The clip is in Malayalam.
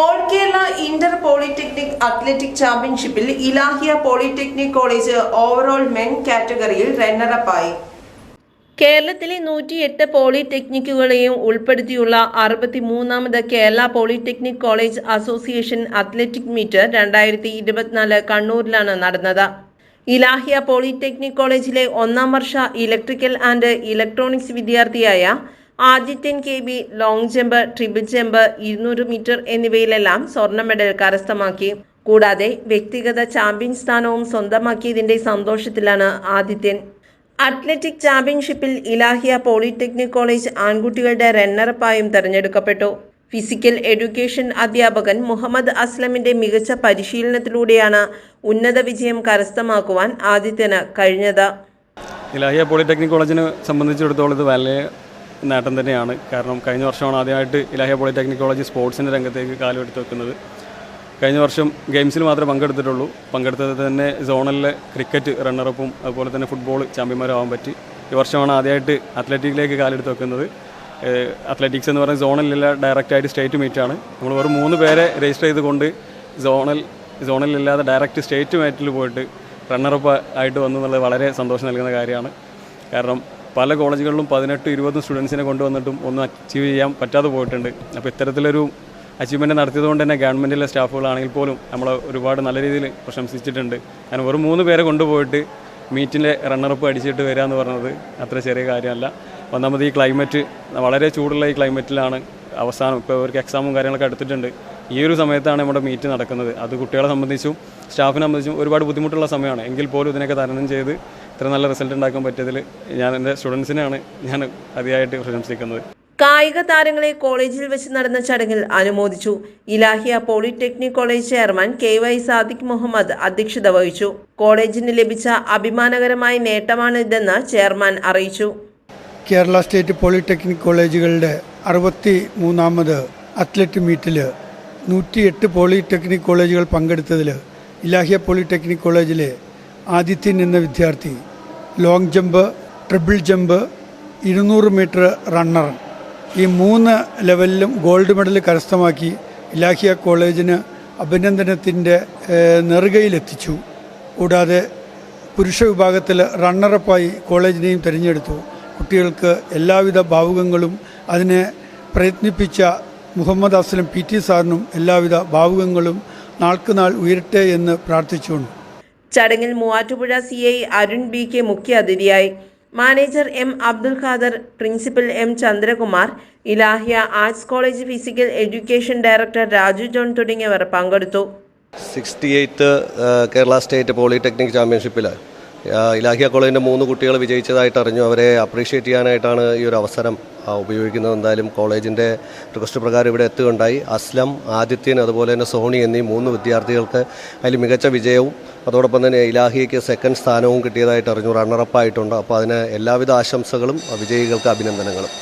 All Kerala inter polytechnic athletic ചാമ്പ്യൻഷിപ്പിൽ Ilahia polytechnic college overall men കാറ്റഗറിയിൽ റണ്ണറപ്പായി. കേരളത്തിലെ നൂറ്റിയെട്ട് പോളിടെക്നിക്കുകളെയും ഉൾപ്പെടുത്തിയുള്ള അറുപത്തിമൂന്നാമത് Kerala polytechnic college association athletic meet രണ്ടായിരത്തി ഇരുപത്തിനാല് കണ്ണൂരിലാണ് നടന്നത്. ഇലാഹിയ പോളിടെക്നിക് കോളേജിലെ ഒന്നാം വർഷ ഇലക്ട്രിക്കൽ ആൻഡ് ഇലക്ട്രോണിക്സ് വിദ്യാർത്ഥിയായ Adithyan K B long jump triple jump ഇരുന്നൂറ് മീറ്റർ എന്നിവയിലെല്ലാം സ്വർണ മെഡൽ കരസ്ഥമാക്കി. കൂടാതെ വ്യക്തിഗത ചാമ്പ്യൻ സ്ഥാനവും സ്വന്തമാക്കിയതിന്റെ സന്തോഷത്തിലാണ് ആദിത്യൻ. അത്ലറ്റിക് ചാമ്പ്യൻഷിപ്പിൽ ഇലാഹിയ പോളിടെക്നിക് കോളേജ് ആൺകുട്ടികളുടെ റണ്ണറപ്പായും തെരഞ്ഞെടുക്കപ്പെട്ടു. ഫിസിക്കൽ എഡ്യൂക്കേഷൻ അധ്യാപകൻ മുഹമ്മദ് അസ്ലമിന്റെ മികച്ച പരിശീലനത്തിലൂടെയാണ് ഉന്നത വിജയം കരസ്ഥമാക്കുവാൻ ആദിത്യന് കഴിഞ്ഞത്. ഇലാഹിയ പോളിടെക്നിക് കോളേജിനെ സംബന്ധിച്ചിടത്തോളം ഇത് വലിയ നേട്ടം തന്നെയാണ്. കാരണം കഴിഞ്ഞ വർഷമാണ് ആദ്യമായിട്ട് ഇലാഹിയ പോളിടെക്നിക് കോളേജ് സ്പോർട്സിന്റെ രംഗത്തേക്ക് കാലുമെടുത്ത് വെക്കുന്നത്. കഴിഞ്ഞ വർഷം ഗെയിംസിൽ മാത്രമേ പങ്കെടുത്തിട്ടുള്ളൂ. പങ്കെടുത്തത് തന്നെ സോണലിലെ ക്രിക്കറ്റ് റണ്ണറപ്പും അതുപോലെ തന്നെ ഫുട്ബോൾ ചാമ്പ്യന്മാരാവാൻ പറ്റി. ഈ വർഷമാണ് ആദ്യമായിട്ട് അത്ലറ്റിക്കിലേക്ക് കാലെടുത്ത് വെക്കുന്നത്. അത്ലറ്റിക്സ് എന്ന് പറയുന്ന സോണലില്ല ഡയറക്റ്റായിട്ട് സ്റ്റേറ്റ് മീറ്റാണ് നമ്മൾ വെറും മൂന്ന് പേരെ രജിസ്റ്റർ ചെയ്തുകൊണ്ട് സോണൽ സോണലില്ലാതെ ഡയറക്റ്റ് സ്റ്റേറ്റ് മീറ്റിൽ പോയിട്ട് റണ്ണറപ്പ് ആയിട്ട് വന്നു എന്നുള്ളത് വളരെ സന്തോഷം നൽകുന്ന കാര്യമാണ്. കാരണം പല കോളേജുകളിലും പതിനെട്ട് ഇരുപതും സ്റ്റുഡൻസിനെ കൊണ്ടുവന്നിട്ടും ഒന്നും അച്ചീവ് ചെയ്യാൻ പറ്റാതെ പോയിട്ടുണ്ട്. അപ്പോൾ ഇത്തരത്തിലൊരു അച്ചീവ്മെന്റ് നടത്തിയതുകൊണ്ട് തന്നെ ഗവൺമെന്റിലെ സ്റ്റാഫുകളാണെങ്കിൽ പോലും നമ്മൾ ഒരുപാട് നല്ല രീതിയിൽ പ്രശംസിച്ചിട്ടുണ്ട്. കാരണം വെറും മൂന്ന് പേരെ കൊണ്ടുപോയിട്ട് മീറ്റിന്റെ റണ്ണറപ്പ് അടിച്ചിട്ട് വരിക എന്ന് പറഞ്ഞത് അത്ര ചെറിയ കാര്യമല്ല. ഒന്നാമത് ഈ ക്ലൈമറ്റ് വളരെ ചൂടുള്ള ഈ ക്ലൈമറ്റിലാണ് അവസാനം ഇപ്പോൾ അവർക്ക് എക്സാമും കാര്യങ്ങളൊക്കെ എടുത്തിട്ടുണ്ട്. ഈ ഒരു സമയത്താണ് നമ്മുടെ മീറ്റ് നടക്കുന്നത്. അത് കുട്ടികളെ സംബന്ധിച്ചും സ്റ്റാഫിനെ സംബന്ധിച്ചും ഒരുപാട് ബുദ്ധിമുട്ടുള്ള സമയമാണ്. എങ്കിൽ പോലും ഇതിനൊക്കെ തരണം ചെയ്ത് ഇത്ര നല്ല റിസൾട്ട് ഉണ്ടാക്കാൻ പറ്റിയതിൽ ഞാൻ എന്റെ സ്റ്റുഡൻസിനെയാണ് ഞാൻ അതിയായിട്ട് പ്രശംസിക്കുന്നത്. കായിക താരങ്ങളെ കോളേജിൽ വെച്ച് നടന്ന ചടങ്ങിൽ അനുമോദിച്ചു. Ilahia polytechnic college chairman K Y Sadiq Muhammad അധ്യക്ഷത വഹിച്ചു. കോളേജിന് ലഭിച്ച അഭിമാനകരമായ നേട്ടമാണിതെന്ന് ചെയർമാൻ അറിയിച്ചു. കേരള സ്റ്റേറ്റ് പോളിടെക്നിക് കോളേജുകളുടെ അറുപത്തി മൂന്നാമത് അത്ലറ്റ് മീറ്റിൽ നൂറ്റിയെട്ട് പോളിടെക്നിക് കോളേജുകൾ പങ്കെടുത്തതിൽ ഇലാഹിയ പോളിടെക്നിക് കോളേജിലെ ആദിത്യൻ എന്ന വിദ്യാർത്ഥി. ലോങ് ജമ്പ് ട്രിപ്പിൾ ജമ്പ് ഇരുന്നൂറ് മീറ്റർ റണ്ണർ ഈ മൂന്ന് ലെവലിലും ഗോൾഡ് മെഡൽ കരസ്ഥമാക്കി ഇലാഹിയ കോളേജിന് അഭിനന്ദനത്തിന്റെ നെറുകയിലെത്തിച്ചു. കൂടാതെ പുരുഷ വിഭാഗത്തിൽ റണ്ണറപ്പായി കോളേജിനെയും തിരഞ്ഞെടുത്തു. കുട്ടികൾക്ക് എല്ലാവിധ ഭാവുകങ്ങളും അതിനെ പ്രയത്നിപ്പിച്ച മുഹമ്മദ് അസ്ലം പി ടി സാറിനും എല്ലാവിധ ഭാവുകങ്ങളും നാൾക്കുനാൾ ഉയരട്ടെ എന്ന് പ്രാർത്ഥിച്ചുകൊണ്ട് ചടങ്ങിൽ Muvattupuzha C I Arun B K മുഖ്യ അതിഥിയായി. Manager M Abdul Khader principal M Chandrakumar Ilahia arts college physical education director Raju John തുടങ്ങിയവർ പങ്കെടുത്തു. Sixty eighth Kerala state polytechnic ചാമ്പ്യൻഷിപ്പിൽ ഇലാഹിയ കോളേജിന്റെ മൂന്ന് കുട്ടികൾ വിജയിച്ചതായിട്ട് അറിഞ്ഞു. അവരെ അപ്രീഷിയേറ്റ് ചെയ്യാനായിട്ടാണ് ഈ ഒരു അവസരം ഉപയോഗിക്കുന്നത്. എന്തായാലും കോളേജിന്റെ റിക്വസ്റ്റ് പ്രകാരം ഇവിടെ എത്തുകയുണ്ടായി. അസ്ലം ആദിത്യൻ അതുപോലെ തന്നെ സോണി എന്നീ മൂന്ന് വിദ്യാർത്ഥികൾക്ക് അതിൽ മികച്ച വിജയവും അതോടൊപ്പം തന്നെ ഇലാഹിയയ്ക്ക് സെക്കൻഡ് സ്ഥാനവും കിട്ടിയതായിട്ട് അറിഞ്ഞു റണ്ണറപ്പായിട്ടുണ്ട് അപ്പോൾ അതിന് എല്ലാവിധ ആശംസകളും വിജയികൾക്ക് അഭിനന്ദനങ്ങളും.